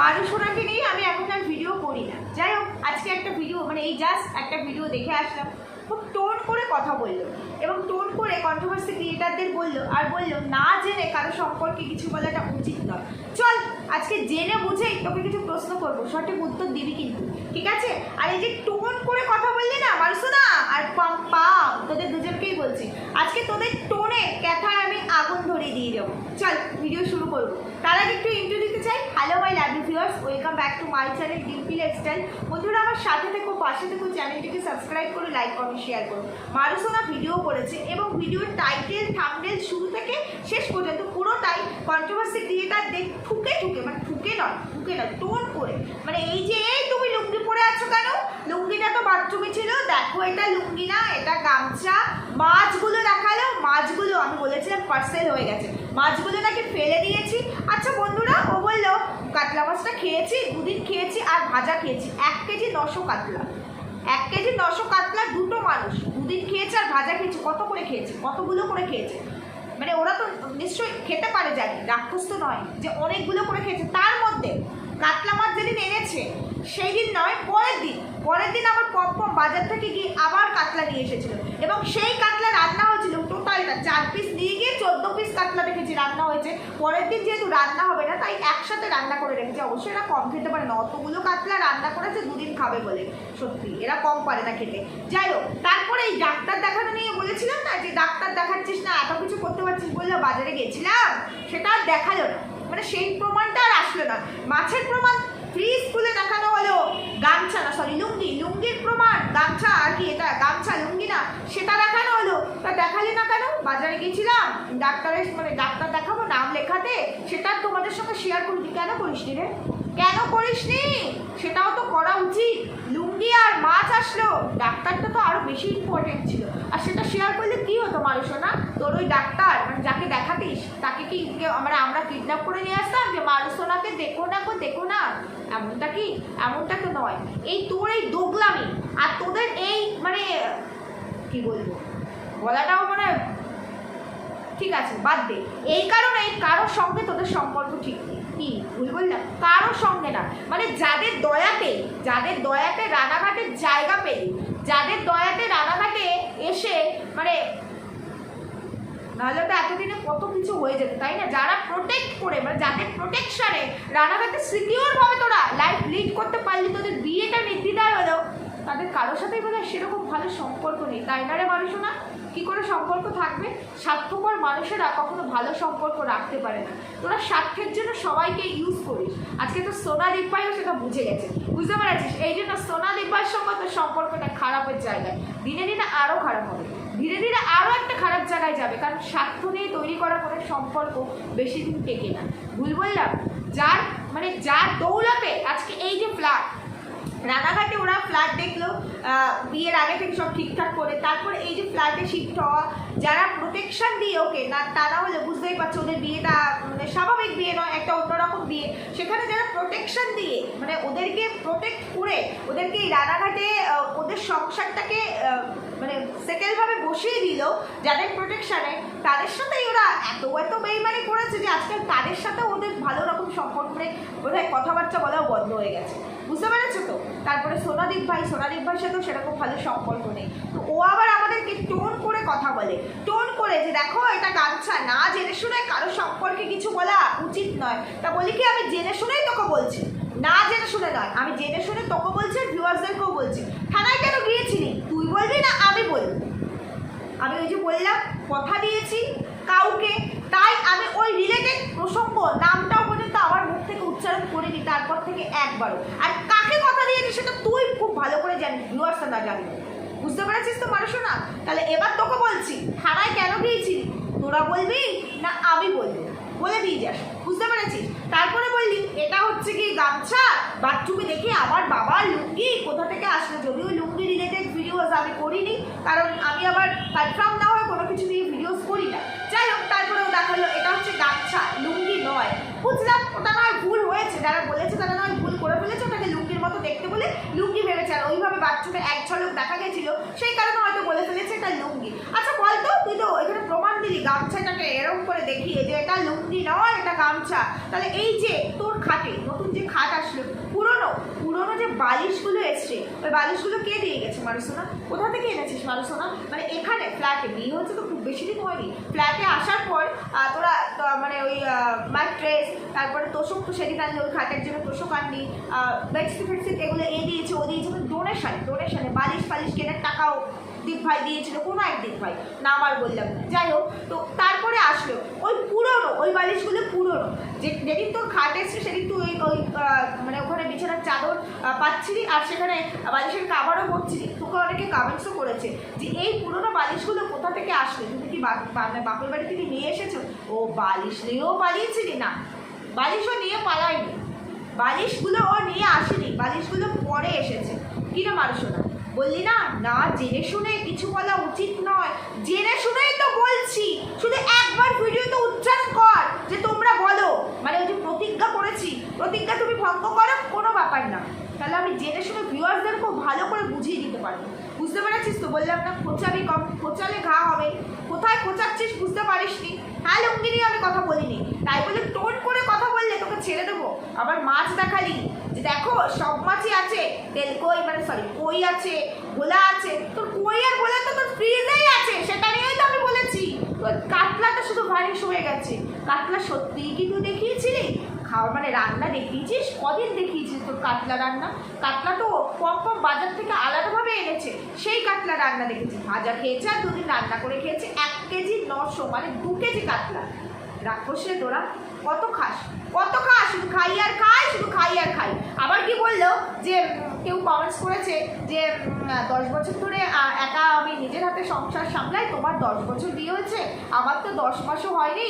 মানুষোনাকে নিয়ে আমি এখন আর ভিডিও করি না। যাই হোক, আজকে একটা ভিডিও মানে এই জাস্ট একটা ভিডিও দেখে আসলাম। খুব টোন করে কথা বলল এবং টোন করে কন্ট্রোভার্সি ক্রিয়েটারদের বলল আর বলল, না জেনে কারও সম্পর্কে কিছু বলাটা উচিত নয়। চল, আজকে জেনে বুঝেই তোকে কিছু প্রশ্ন করব। সঠিক উত্তর দিবি কিন্তু, ঠিক আছে? আর এই যে টোন করে কথা বললি না মারুসোনা আর পাম পাম তোদের দুজনকেই বলছি। আজকে তোদের টোনে ক্যাথায় আমি আগুন ধরিয়ে দিয়ে যাব চল ভিডিও শুরু করব। তার আগে একটু ইন্ট্রো দিতে চাই। Hello my love viewers welcome back to my channel Dimpi lifestyle বন্ধুরা, আমার সাথে থেকো, পাশে থেকো চ্যানেলটিকে সাবস্ক্রাইব করে লাইক কমেন্ট শেয়ার করো মারুসোনা ভিডিও করেছে এবং ভিডিওর টাইটেল থাম্বনেল শুরু থেকে শেষ পর্যন্ত পুরোটাই কন্ট্রোভার্সি ক্রিয়েটার দেখ, ঠুকে ঠুকে মানে ঠুকে নয় ঠুকে নয় টোন করে। মানে এই যে, এই তুমি লুঙ্গি পরে আছো কেন? লুঙ্গিটা তো বাথরুমে ছিল, দেখো এটা লুঙ্গি না, এটা গামছা। মাছগুলো দেখাল, মাছগুলো, আমি বলেছিলাম পার্সেল হয়ে গেছে। মাছগুলো নাকি ফেলে দিয়েছি। আচ্ছা বন্ধুরা, ও বলল, কাতলা মাছটা খেয়েছি, দুদিন খেয়েছি আর ভাজা খেয়েছি, এক কেজি নশো কাতলা। এক কেজি নশো কাতলা দুটো মানুষ। দুদিন খেয়েছে আর ভাজা খেয়েছে। কত করে খেয়েছে? কতগুলো করে খেয়েছে? মানে ওরা তো নিশ্চয়ই খেতে পারে জানি, রাক্ষস তো নয়, যে অনেকগুলো করে খেয়েছে। তার মধ্যে কাতলা মাছ যেদিন এনেছে সেই দিন নয়, পরের দিন পরের দিন আবার পপ পপ বাজার থেকে গিয়ে আবার কাতলা নিয়ে এসেছিল। এবং সেই কাতলা রান্না হয়েছিল টোটালটা চার পিস নিয়ে গিয়ে চোদ্দ পিস কাতলা দেখেছি রান্না হয়েছে পরের দিন যেহেতু রান্না হবে না, তাই একসাথে রান্না করে রেখেছে। অবশ্যই এরা কম খেতে পারে না। অতগুলো কাতলা রান্না করেছে, দুদিন খাবে বলে। সত্যি, এরা কম পারে না খেতে। যাই হোক, তারপরে এই ডাক্তার দেখানো নিয়ে বলেছিলাম না যে, ডাক্তার দেখাচ্ছিস না, এত কিছু করতে পারছিস বললে বাজারে গেছিলাম? সেটা আর দেখাল না। মানে সেই প্রমাণটা আর আসলো না। মাছের প্রমাণ ফ্রি স্কুলে দেখানো হলো। গামছা না সরি লুঙ্গি। লুঙ্গির প্রমাণ, গামছা আর কি এটা? গামছা, লুঙ্গি না, সেটা তা দেখালি না কেন? বাজারে গেছিলাম ডাক্তারের মানে ডাক্তার দেখাবো নাম লেখাতে, সেটা তোমাদের সঙ্গে শেয়ার করিনি। কেন করিসনি রে? কেন করিসনি? সেটাও তো করা উচিত। লুঙ্গি আর মাছ আসলো। ডাক্তারটা তো আরও বেশি ইম্পর্টেন্ট ছিল। আর সেটা শেয়ার করলে কী হতো মানুষ না তোর ওই ডাক্তার মানে যাকে দেখাতিস, তাকে কি কেউ- আমরা আমরা কিডন্যাপ করে নিয়ে আসতাম যে মানুষোনাকে দেখো না গো, দেখো না। এমনটা কি? এমনটা তো নয়। এই তোর এই দোগলামি, আর তোদের এই মানে কি বলব? গলাটাও মানে ঠিক আছে, বাদ দে। এই কারণে কারোর সঙ্গে তোদের সম্পর্ক ঠিক কি, ভুল বললাম? কারোর সঙ্গে না। মানে যাদের দয়াতে যাদের দয়াতে রানাঘাটের জায়গা পেলি, যাদের দয়াতে রানাঘাটে এসে মানে নাহলে তো এতদিনে কত কিছু হয়ে যেত, তাই না? যারা প্রোটেক্ট করে মানে যাদের প্রোটেকশনে রানাঘাটে সিকিওর ভাবে তোরা লাইফ লিড করতে পারলি, তোদের বিয়েটা নির্দ্বিধায় হলো, তাদের কারোর সাথেই বোধহয় সেরকম ভালো সম্পর্ক নেই। তাই না রে মানুষ না কি করে সম্পর্ক থাকবে? স্বার্থপর মানুষেরা কখনো ভালো সম্পর্ক রাখতে পারে না। তোরা স্বার্থের জন্য সবাইকে ইউজ করিস। আজকে তো সোনা দীপাইও সেটা বুঝে গেছে। বুঝতে পেরেছিস? এই জন্য সোনা দীপার সঙ্গে তোর সম্পর্কটা খারাপের জায়গায়। দিনে দিনে আরও খারাপ হবে। ধীরে ধীরে আরও একটা খারাপ জায়গায় যাবে। কারণ স্বার্থ নিয়ে তৈরি করা কোনো সম্পর্ক বেশি দিন টেকে না। ভুল বললাম? যার মানে যার দৌলতে আজকে এই যে ফ্ল্যাট রানাঘাটে ওরা ফ্ল্যাট দেখল বিয়ের আগে থেকে সব ঠিকঠাক করে, তারপরে এই যে ফ্ল্যাটে শিফট হওয়া, যারা প্রোটেকশন দিয়ে ওকে, না, তারা হলে বুঝতেই পারছে, ওদের বিয়েটা মানে স্বাভাবিক বিয়ে নয়, একটা অন্যরকম বিয়ে। সেখানে যারা প্রোটেকশন দিয়ে মানে ওদেরকে প্রোটেক্ট করে, ওদেরকে এই রানাঘাটে ওদের সংসারটাকে মানে সেটেলভাবে বসিয়ে দিল, যাদের প্রোটেকশানে তাদের সাথেই ওরা এত এত বেইমানি করেছে যে আজকাল তাদের সাথে ওদের ভালো রকম সম্পর্ক মানে বোধহয় কথাবার্তা বলাও বন্ধ হয়ে গেছে। বুঝতে পেরেছ তো? তারপরে সোনাদীপ ভাই, সোনাদীপ ভাইয়ের সাথেও সেরকম ভালো সম্পর্ক নেই। তো ও আবার আমাদেরকে টোন করে কথা বলে। টোন করে যে, দেখো, এটা গামছা না, জেনে শুনে কারও সম্পর্কে কিছু বলা উচিত নয়। তা বলি কি, আমি জেনে শুনেই তোকে বলছি। না জেনে শুনে নয়, আমি জেনে শুনে তোকে বলছি আর ভিউয়ার্সদেরকেও বলছি। থানায় কেন গিয়েছিলি? তুই বলবি না আমি বলব? আমি ওই যে বললাম, কথা দিয়েছি কাউকে, তাই আমি ওই রিলেটেড প্রসঙ্গ, নামটাও পর্যন্ত আমার মুখ থেকে উচ্চারণ করিনি, তারপর থেকে একবারও। আর কাকে কথা দিয়েছি সেটা তুই খুব ভালো করে জানিস ভিউয়ার্সরা না জানি। বুঝতে পেরেছিস তো মানুষ না? তাহলে এবার তোকে বলছি, থানায় কেন গিয়েছিলি? তোরা বলবি না আমি বলব? বলে দিয়ে যাস, বুঝতে পেরেছিস? তারপরে বললি, এটা হচ্ছে কি গামছা? বাথরুমে দেখে আমার বাবার লুঙ্গি, কোথা থেকে আসলো? যদিও লুঙ্গি রিলেটেড ভিডিওস আমি করিনি, কারণ আমি আবার কনফার্ম না হয়ে কোনো কিছু নিয়ে ভিডিওস করি না। যাই হোক, তারপরেও দেখাল এটা হচ্ছে গামছা, লুঙ্গি নয় বুঝলাম ওটা নয় ভুল হয়েছে যারা বলেছে তারা নয়, ভুল করে ফেলেছে, ওটাকে লুঙ্গির মতো দেখতে বলে লুঙ্গি ভেবেছে। আর ওইভাবে বাচ্চাকে এক ঝলক দেখা গেছিল, সেই কারণে হয়তো বলে ফেলেছে এটা লুঙ্গি। আচ্ছা বলতো তুই তো এখানে প্রমাণ দিলি, গামছাটাকে এরম করে দেখিয়ে যে এটা লুঙ্গি নয়, এটা গামছা। তাহলে এই যে তোর খাটে, নতুন যে খাট আসলো, পুরনো পুরনো যে বালিশগুলো এসছে ওই বালিশগুলো কে দিয়ে গেছে মারুসোনা? কোথা থেকে এনেছিস মারুসোনা? মানে এখানে ফ্ল্যাটে বিয়ে হচ্ছে তো খুব বেশি দিন হয়নি। ফ্ল্যাটে আসার পর তোরা মানে ওই ম্যাট্রেস তারপরে তোষক তো সেদিন আনলি, ওই খাটের জন্য তোষক আনলি বেডশিট ফেডশিট এগুলো এ দিয়েছে, ও দিয়েছে ডোনেশন ডোনেশনে বালিশ, ফালিশ কেনার টাকাও দীপ ভাই দিয়েছিল, কোনো এক দীপ ভাই, না আমার বললাম। যাই হোক, তো তারপরে আসলো, ওই পুরনো, ওই বালিশগুলো যে যেদিন তোর খাট এসছে, সেদিন তুই ওই ওই মানে ওখানে বিছানার চাদর পাচ্ছিলি আর সেখানে বালিশের কাবারও পড়ছিলি তোকে অনেকে কামেন্টসও করেছে যে এই পুরনো বালিশগুলো কোথা থেকে আসলো? তুমি কি বা- বাপের বাড়ি থেকে নিয়ে এসেছ? ও, বালিশ নিয়েও পালিয়েছিলি না। বালিশও নিয়ে পালায়নি। বালিশগুলো ও নিয়ে আসেনি। বালিশগুলো পরে এসেছে। কিনা মানুষ না বললি না না জেনে শুনে কিছু বলা উচিত নয়। জেনে শুনেই তো বলছি শুধু একবার ভিডিওতে উচ্চারণ কর যে তোমরা বলো মানে ওই যে প্রতিজ্ঞা করেছি প্রতিজ্ঞা তুমি ভঙ্গ করো কোনো ব্যাপার না তাহলে আমি জেনে শুনে ভিউয়ার্সদের খুব ভালো করে বুঝিয়ে দিতে পারব বুঝতে পেরেছিস তো? বললাম না, খোঁচাবি কম, খোঁচালে ঘা হবে। কোথায় খোঁচাচ্ছিস বুঝতে পারিসনি। হ্যাঁ লুঙ্গি নিয়ে আমি কথা বলিনি। তাই বলে টোন করে কথা বললে তোকে ছেড়ে দেবো। আবার মাছ দেখালি। যে দেখো, সব মাছই আছে। তেল কই মানে সরি কই আছে গোলা আছে। তোর কই আর গোলা তো তোর ফ্রিজেই আছে। সেটা নিয়েই তো আমি বলেছি। তোর কাতলাটা শুধু ভারিস হয়ে গেছে। কাতলা সত্যিই কি তুই দেখিয়েছিলি? খাওয়া মানে রান্না দেখিয়েছিস? কদিন দেখিয়েছিস তোর কাতলা রান্না? কাতলা তো কম কম বাজার থেকে আলাদাভাবে এনেছে। সেই কাতলা রান্না দেখেছি। ভাজা খেয়েছে আর দুদিন রান্না করে খেয়েছে। এক কেজি নশো মানে দু কেজি কাতলা। রাক্ষসে তোরা কত খাস কত খাস, শুধু খাই আর খাই, শুধু খাই আর খাই। আবার কি বলল? যে কেউ কমেন্টস করেছে যে দশ বছর ধরে একা আমি নিজের হাতে সংসার সামলাই, তোমার দশ বছর বিয়ে হয়েছে, আমার তো দশ মাসও হয়নি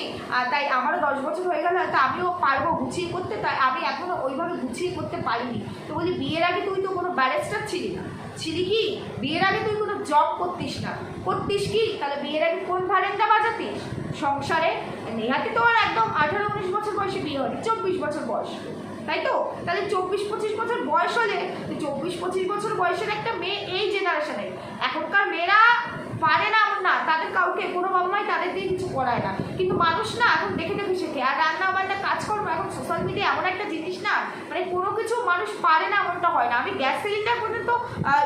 তাই আমারও দশ বছর হয়ে গেল, তা আমিও পারব গুছিয়ে করতে? তাই আমি এখনও ওইভাবে গুছিয়ে করতে পারিনি। তো বলি, বিয়ের আগে তুই তো কোনো ব্যারেস্টার ছিলি না। ছিলি কি? বিয়ের আগে তুই কোনো জব করতিস না। করতিস কি? তাহলে বিয়ের আগে কোন ভারেনটা বাজাতিস? সংসারে? নেহাকে তো আর একদম আঠারো উনিশ বছর বয়সে বিয়ে হয়নি, চব্বিশ বছর বয়স। তাই তো? তাহলে চব্বিশ পঁচিশ বছর বয়স হলে চব্বিশ পঁচিশ বছর বয়সের একটা মেয়ে এই জেনারেশনে এখনকার মেয়েরা পারে না না, তাদের কাউকে, কোনো বাবা তাদের দিয়ে কিছু করায় না। কিন্তু মানুষ না, এখন দেখে দেখে শেখে, আর রান্না বান্না কাজকর্ম, এখন সোশ্যাল মিডিয়া এমন একটা জিনিস না মানে কোনো কিছু মানুষ পারে না এমনটা হয় না। আমি গ্যাস সিলিন্ডার পর্যন্ত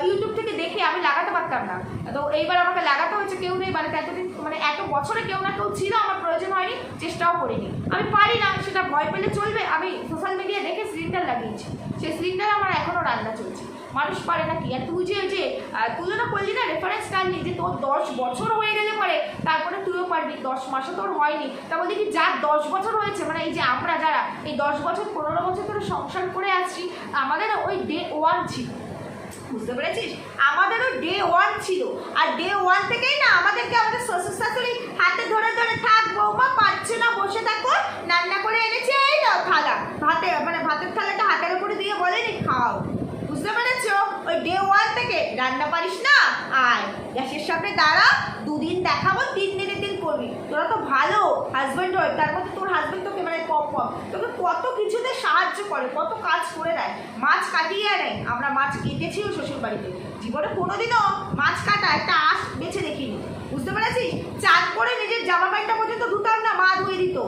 ইউটিউব থেকে দেখে আমি লাগাতে পারতাম না। তো এইবার আমাকে লাগাতে হয়েছে, কেউ নেই মানে এতদিন মানে এত বছরে কেউ না কেউ ছিল, আমার প্রয়োজন হয়নি, চেষ্টাও করিনি। আমি পারি না, সেটা ভয় পেলে চলবে। আমি সোশ্যাল মিডিয়া দেখে সিলিন্ডার লাগিয়েছি। সেই সিলিন্ডার আমার এখনও রান্না চলছে। মানুষ পারে না কি? আর তুই যে যে তুই তুলনা করলি না রেফারেন্স টানলি যে তোর দশ বছর হয়ে গেলে পরে তারপরে তুইও পারবি। দশ মাসে তোর হয়নি। তা বললি কি যার দশ বছর হয়েছে মানে এই যে আমরা যারা, এই দশ বছর, পনেরো বছর ধরে সংসার করে আসছি, আমাদের ওই ডে ওয়ান ছিল। বুঝতে পেরেছিস? আমাদেরও ডে ওয়ান ছিল। আর ডে ওয়ান থেকেই না আমাদেরকে আমাদের শ্বশুর শাশুড়ি হাতে ধরে ধরে, থাক বৌমা পাচ্ছে না, বসে থাকো। রান্না করে এনেছে, এই নাও থালা। ভাতে মানে ভাতের থালাটা হাতের উপরে দিয়ে বলেনি, খাও। বুঝতে পেরেছ? ওই ডে ওয়ান থেকে রান্না পারিস না? আয়, গ্যাসের সামনে দাঁড়া, দুদিন দেখাবো, তিন দিনের দিন করবি তোরা তো ভালো হাজব্যান্ড হয়, তার মধ্যে তোর হাজব্যান্ড তোকে মানে কম কম। তোকে কত কিছুতে সাহায্য করে, কত কাজ করে দেয়। মাছ কাটিয়ে আনে আমরা মাছ কেটেছিও শ্বশুর বাড়িতে জীবনে কোনোদিনও মাছ কাটা একটা আঁশ বেছে দেখিনি। বুঝতে পেরেছিস? চাঁদ করে নিজের জামা প্যান্টটা পর্যন্ত ধুতাম না, মা ধুয়ে দিত।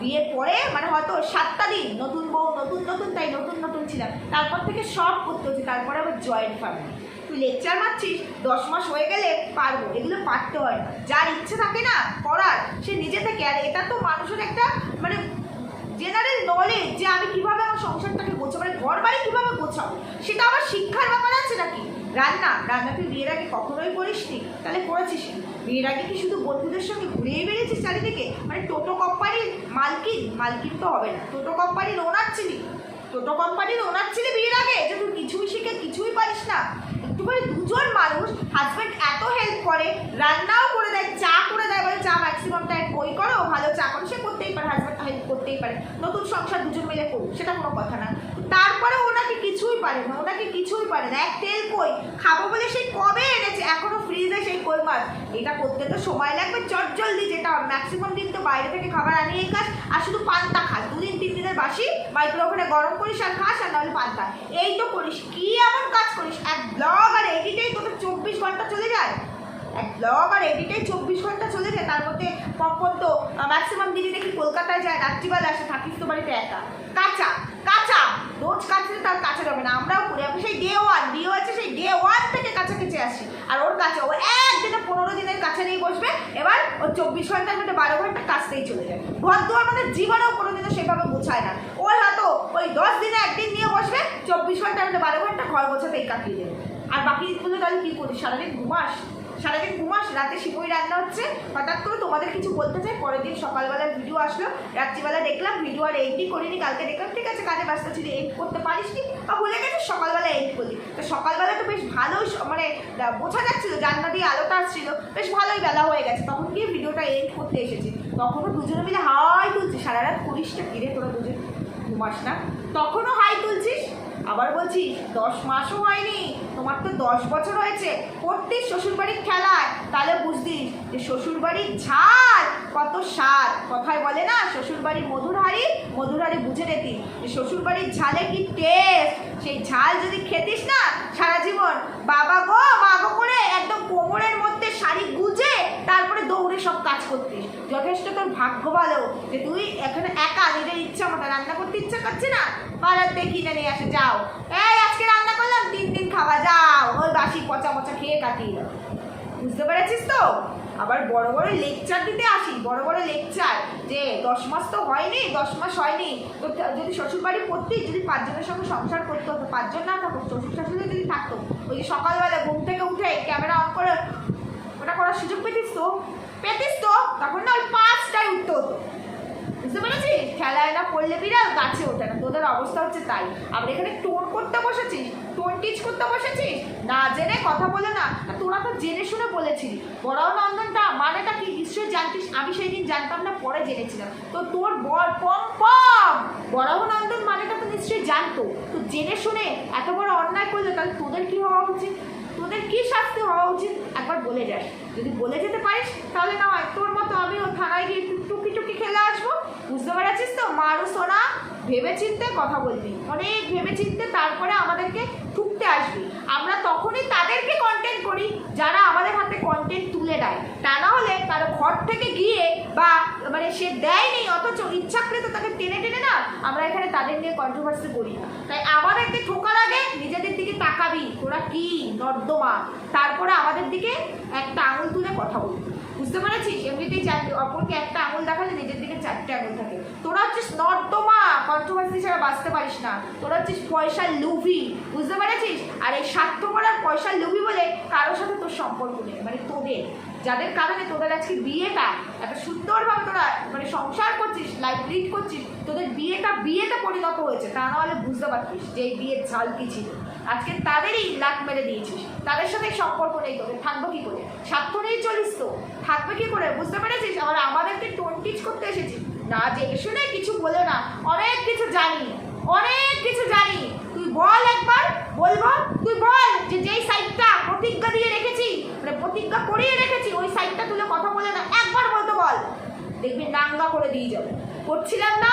বিয়ের পরে মানে হয়তো সাতটা দিন, নতুন বউ, নতুন নতুন, তাই নতুন নতুন ছিলাম। তারপর থেকে সব করতে হচ্ছে, তারপরে আবার জয়েন্ট ফ্যামিলি তুই লেকচার মারছিস, দশ মাস হয়ে গেলে পারব, এগুলো পারতে হয় না। যার ইচ্ছে থাকে না করার, সে নিজে থেকে, আর এটা তো মানুষের একটা মানে জেনারেল নলেজ যে আমি কীভাবে আমার সংসারটাকে গোছাবো মানে ঘর বাড়ি কীভাবে গোছাবো, সেটা আমার শিক্ষার ব্যাপার আছে নাকি? রান্না রান্না তুই বিয়ের আগে কখনোই করিসনি, তাহলে করেছিস? বিয়ের আগে কি শুধু বন্ধুদের সঙ্গে ঘুরেই বেরিয়েছিস চারিদিকে? মানে টোটো কোম্পানির মালকিন মালকিন তো হবে না। টোটো কোম্পানির ওনার ছিলি, টোটো কোম্পানির ওনার ছিলি বিয়ের আগে, যে তুই কিছুই শিখে কিছুই পারিস না। করে দুজন মানুষ হাজব্যান্ড এত হেল্প করে, রান্নাও করে দেয়, চা করে দেয় বলে চা ম্যাক্সিমাম টাইম বই করো ভালো চা করো, সে করতেই পারে হাজব্যান্ড হেল্প করতেই পারে। নতুন সংসার দুজন মিলে করুক, সেটা কোনো কথা না। তারপরে ওনাকে কিছুই পারে না, ওনাকে কিছুই পারে না। এক তেল কই? খাব বলে সেই কবে এনেছে? এখনও ফ্রিজে সেই কই মাছ। এটা করতে তো সময় লাগবে চট জলদি, যেটা ম্যাক্সিমাম দিন তো বাইরে থেকে খাবার আনিয়ে খাস আর শুধু পান্তা খাস, দুদিন, তিন দিনের বাসি। মাইক্রোওভেনে গরম করিস আর খাস, আর নাহলে পান্তা। এই তো করিস, কি এমন কাজ করিস? এক ব্লগ আর এডিটেই তোদের চব্বিশ ঘণ্টা চলে যায়। এক ব্লগ আর এডিটেই চব্বিশ ঘণ্টা চলে যায়, তার মধ্যে পপন তো ম্যাক্সিমাম দিদি দেখি কলকাতায় যায়, রাত্রিবেলা আসে, থাকিস তো বাড়িতে একা। কাঁচা কাঁচা রোজ কাঁচলে তার কাঁচা যাবে না আমরাও করি আমি সেই ডে ওয়ান ডিও আছে সেই ডে ওয়ান থেকে কাঁচা কেচে আসি আর ওর কাছে, ও একদিনে পনেরো দিনের কাছে নিয়ে বসবে। এবার ওর চব্বিশ ঘণ্টার মধ্যে বারো ঘণ্টা কাছতেই চলে যায়। ঘর দুয়ার মানে জীবনেও কোনোদিনও সেভাবে বোঝায় না। ও হয়তো ওই দশ দিনে একদিন নিয়ে বসবে, চব্বিশ ঘণ্টার মধ্যে বারো ঘণ্টা ঘর গোছাতেই কাটিয়ে দেবে। আর বাকি দিনগুলো তাহলে কী করিস সারাদিন ঘুমাস? সারাদিন ঘুমাস, রাতে শিবই রান্না হচ্ছে। হঠাৎ করে তোমাদের কিছু বলতে চাই, পরের দিন সকালবেলার ভিডিও আসলো। রাত্রিবেলা দেখলাম ভিডিও আর এডিটই করিনি, কালকে দেখলাম, ঠিক আছে, কাজে ব্যস্ত ছিল এডিট করতে পারিস নি বা ভুলে গেছিস সকালবেলা এডিট করলি। তো সকালবেলা তো বেশ ভালোই স- মানে বোঝা যাচ্ছিল, জানলা দিয়ে আলোটা আসছিল, বেশ ভালোই বেলা হয়ে গেছে। তখন গিয়ে ভিডিওটা এডিট করতে এসেছি। তখনও দুজনে মিলে হাই তুলছি সারা রাত করিসটা কিরে তোরা দুজন ঘুমাস না? তখনও হাই তুলছিস? আবার বলছি, দশ মাসও হয়নি, তোমার তো দশ বছর হয়েছে পড়তিস শ্বশুরবাড়ির খেলায়। তাহলে বুঝতিস যে শ্বশুরবাড়ির ঝাল, কত স্বাদ। কথায় বলে না, শ্বশুরবাড়ির মধুর হাড়ি মধুর হাড়ি বুঝে নিতি যে শ্বশুরবাড়ির ঝালে কি টেস্ট সেই ঝাল যদি খেতিস না, সারা জীবন বাবা গো, মা গো করে একদম কোমরের মধ্যে শাড়ি গুজে তারপরে দৌড়ে সব কাজ করতিস। যথেষ্ট তোর ভাগ্য ভালো যে তুই এখানে একা নিজের ইচ্ছা মতো রান্না করতে ইচ্ছা করছে না? পাড়াতে কিনে নিয়ে আসে, যাও। এই, আজকে রান্না করলাম, তিন দিন খাওয়া, যাও। ওই বাসি পচা পচা খেয়ে দাও। বুঝতে পেরেছিস তো? আবার বড় বড় লেকচার দিতে আসি, বড় বড় লেকচার যে দশ মাস তো হয়নি, দশ মাস হয়নি। তো যদি শ্বশুরবাড়ি পড়তি, যদি পাঁচজনের সঙ্গে সংসার করতে হতো, পাঁচজন না থাকতো শ্বশুর শাশুড়ি যদি থাকতো, ওই যে সকালবেলা ঘুম থেকে উঠে ক্যামেরা অন করে ওটা করার সুযোগ পেতিস তো? পেতিস তো? তখন না ওই পাঁচটায় উঠতে হতো। বুঝতে পেরেছিস? খেলায় না পড়লে বিড়াল গাছে ওঠে না। তোদের অবস্থা হচ্ছে তাই। আমরা এখানে টোন করতে বসেছিস? টোন টিচ করতে বসেছিস? না কথা বলে না তোরা তো জেনে শুনে বলেছিলি। বড়াও নন্দনটা, মানেটা কি? নিশ্চয়ই জানতিস। আমি সেই দিন জানতাম না, পরে জেনেছিলাম। তো তোর বর পম পম! বড়াও নন্দন মানেটা তো নিশ্চয়ই জানতো। তো জেনে শুনে এত বড় অন্যায় করলে তাহলে তোদের কি হওয়া উচিত? তোদের কি শাস্তি হওয়া উচিত? একবার বলে যাস। যদি বলে যেতে পারিস, তাহলে না হয় তোর মতো আমিও থানায় গিয়ে টুকি টুকি খেলে আসব। বুঝতে পেরেছিস তো? মারু সোনা ভেবে চিনতে কথা বলবি। অনেক ভেবে চিনতে তারপরে আমাদেরকে ঠুকতে আসবি। তাদেরকে কন্টেন্ট করি, যারা আমাদের হাতে কন্টেন্ট তুলে দেয়। তা না হলে কারও ঘর থেকে গিয়ে বা মানে সে দেয়নি, অথচ ইচ্ছাকৃত তাকে টেনে টেনে না, আমরা এখানে তাদের নিয়ে কন্ট্রোভার্সি করি না। তাই আমাদেরকে ঠোকার আগে নিজেদের দিকে তাকাবি, তোরা কি নর্দমা? তারপরে আমাদের দিকে একটা আঙুল তুলে কথা বলবি বুঝতে পেরেছিস? এমনিতেই চারটে অপরকে একটা আঙুল দেখালে নিজের দিকে চারটে আঙুল থাকে। তোরা হচ্ছিস নর্দমা। কন্ট্রোভার্সি ছাড়া বাঁচতে পারিস না। তোরা হচ্ছিস পয়সার লুভি, বুঝতে পেরেছিস? আর এই স্বার্থপর আর পয়সার লুভি বলে কারোর সাথে তোর সম্পর্ক নেই মানে তোদের। যাদের কারণে তোদের আজকে বিয়েটা এত সুন্দরভাবে তোরা মানে সংসার করছিস লাইফ লিড করছিস, তোদের বিয়েটা, বিয়েতে পরিণত হয়েছে। তা নাহলে বুঝতে পারছিস যে এই বিয়ের ঝাল কি ছিল। আজকে তাদেরই লাট মেরে দিয়েছিস। তাদের সাথে সম্পর্ক নেই তোদের, থাকব কি করে? স্বার্থ নিয়ে চলিস তো। থাকবে কি করে? বুঝতে পেরেছিস? আবার আমাদেরকে টোন টিচ করতে এসেছিস না জেনে শুনে কিছু বলে না। অনেক কিছু জানি। অনেক কিছু জানি। তুই বল একবার, বলব? তুই বল যে যেই সাইডটা প্রতিজ্ঞা দিয়ে রেখেছি মানে প্রতিজ্ঞা করিয়ে রেখেছি, ওই সাইডটা তুলে কথা বলে না। একবার বলতে বল। দেখবি নাঙ্গা করে দিয়ে যাবে। করছিলাম না,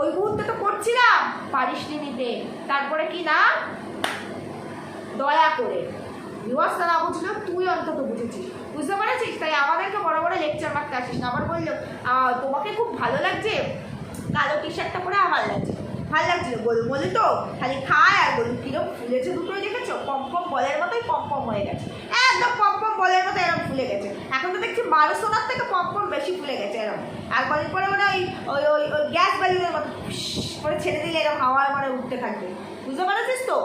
ওই মুহূর্তে তো করছিলাম। পারিসনি নিতে। তারপরে কি না? দয়া করে। বিবস্থা না বুঝলেও তুই অন্তত বুঝেছিস। বুঝতে পেরেছিস? তাই আমাদেরকে বড় বড় লেকচার মারতে আসিস না। আবার বলল তোমাকে খুব ভালো লাগছে? কালো টি শার্টটা পরে আমার লাগছে। ভালো লাগছিল বলুন বলি তো। খালি খায় আর বলুন কিরম ফুলেছে দুটোই দেখেছ? পম পম বলের মতোই পম পম হয়ে গেছে। একদম পম পম বলের মতো এরকম ফুলে গেছে। এখন তো দেখছি বারো সোনার থেকে পম পম বেশি ফুলে গেছে এরকম আর কদিন পরে মানে ওই ওই ওই ওই গ্যাস বেলুনের মতো করে ছেড়ে দিলে এরকম হাওয়ার মানে উঠতে থাকবে। বুঝতে পারছিস তো?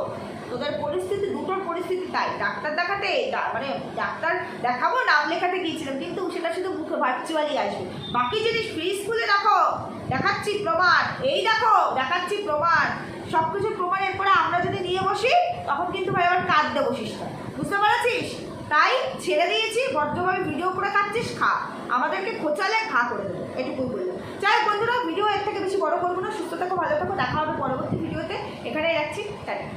তোদের পরিস্থিতি, দুটোর পরিস্থিতি তাই। ডাক্তার দেখাতে মানে ডাক্তার দেখাবো, নাম লেখাতে গিয়েছিলাম, কিন্তু সেটা শুধু মুখে ভার্চুয়ালি আসবে। বাকি জিনিস ফ্রিজ খুলে রাখো দেখাচ্ছি প্রমাণ। এই দেখো, দেখাচ্ছি প্রমাণ। সব কিছু প্রমাণের পরে আমরা যদি নিয়ে বসি, তখন কিন্তু ভাই আবার কাঁদতে বসিস না বুঝতে পারছিস? তাই ছেড়ে দিয়েছি ভদ্রভাবে ভিডিও করে খাচ্ছিস, খা। আমাদেরকে খোঁচালে খা করে দেবো এটুকুই বললাম। যাই হোক বন্ধুরা ভিডিও এর থেকে বেশি বড় করব না, সুস্থ থাকো, ভালো থাকো, দেখা হবে পরবর্তী ভিডিওতে এখানেই রাখছি, টাটা।